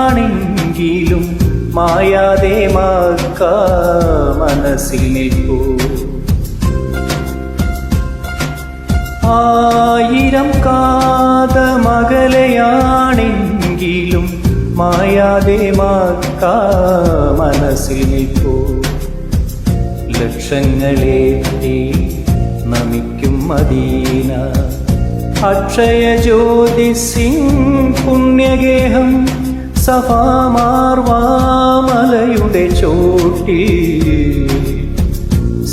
അകലെയാണെങ്കിലും മായാതെ മാക്ക മനസ്സിൽ പോ ആയിരം കാതമകലെയാണെങ്കിലും മായാതെ മാക്ക മനസ്സിൽ പോ ലക്ഷങ്ങളെ നമിക്കും മദീന. അക്ഷയ ജ്യോതിസിംഗ് പുണ്യഗേഹം സഭാമാർവാമലയുടെ ചോട്ടിൽ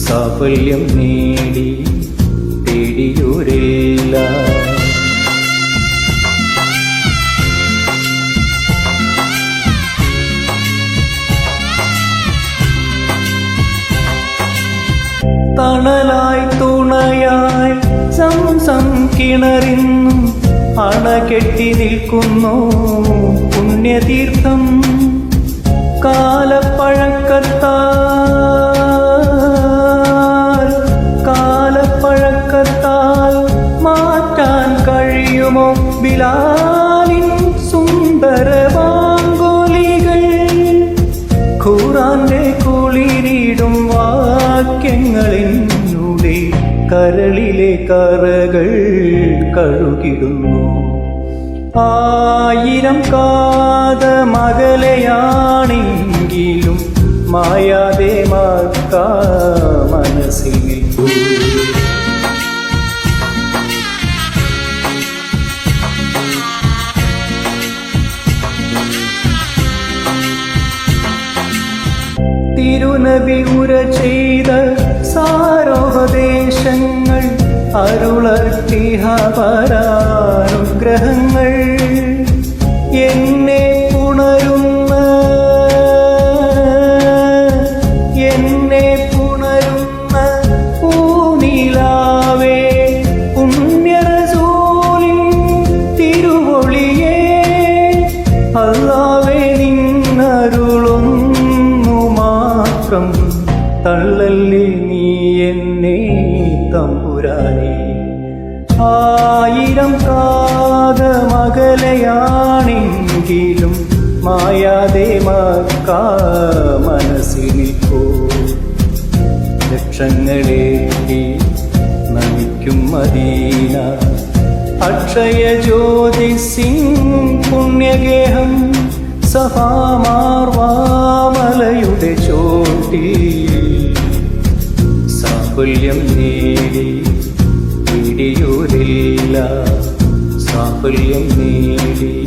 സാഫല്യം നേടി തേടിയൂരില്ല. തണലായി തുണയായി കിണറിന്നും അണകെട്ടി നിൽക്കുന്നു. പുണ്യതീർത്ഥം കാലപ്പഴക്കത്താൽ കാലപ്പഴക്കത്താൽ മാറ്റാൻ കഴിയുമോ? ബിലാലിൻ കരളിലെ കറകൾ കഴുകിടുന്നു. ആയിരം കാത മകലയാണെങ്കിലും മായാതെ മക്ക മനസ്സിൽ തിരുനബി ഉര ചെയ്ത അരുളർത്തിഹ പരാനുഗ്രഹങ്ങൾ എന്നെ പുണരുന്ന എന്നെ പുണരുന്ന പൂനിലാവേ പുണ്യറസൂലിൻ തിരുവൊളിയേ അല്ലാവേ നിന്നരുളൊന്നു മാത്രം തള്ളല്ലേ നീ എന്നെ തമ്പുരാനെ. ആയിരം കാത മകലയാണെങ്കിലും മക്ക ലക്ഷങ്ങളെ നിൽക്കൂ ലക്ഷങ്ങളേറ്റി നമിക്കും മദീന. അക്ഷയ ജ്യോതി സിംഗ് പുണ്യഗേഹം സഹാമാർവാമലയുടെ ചോട്ടി സാഫല്യം നേടി പിടിയൂരില്ല സാഫല്യം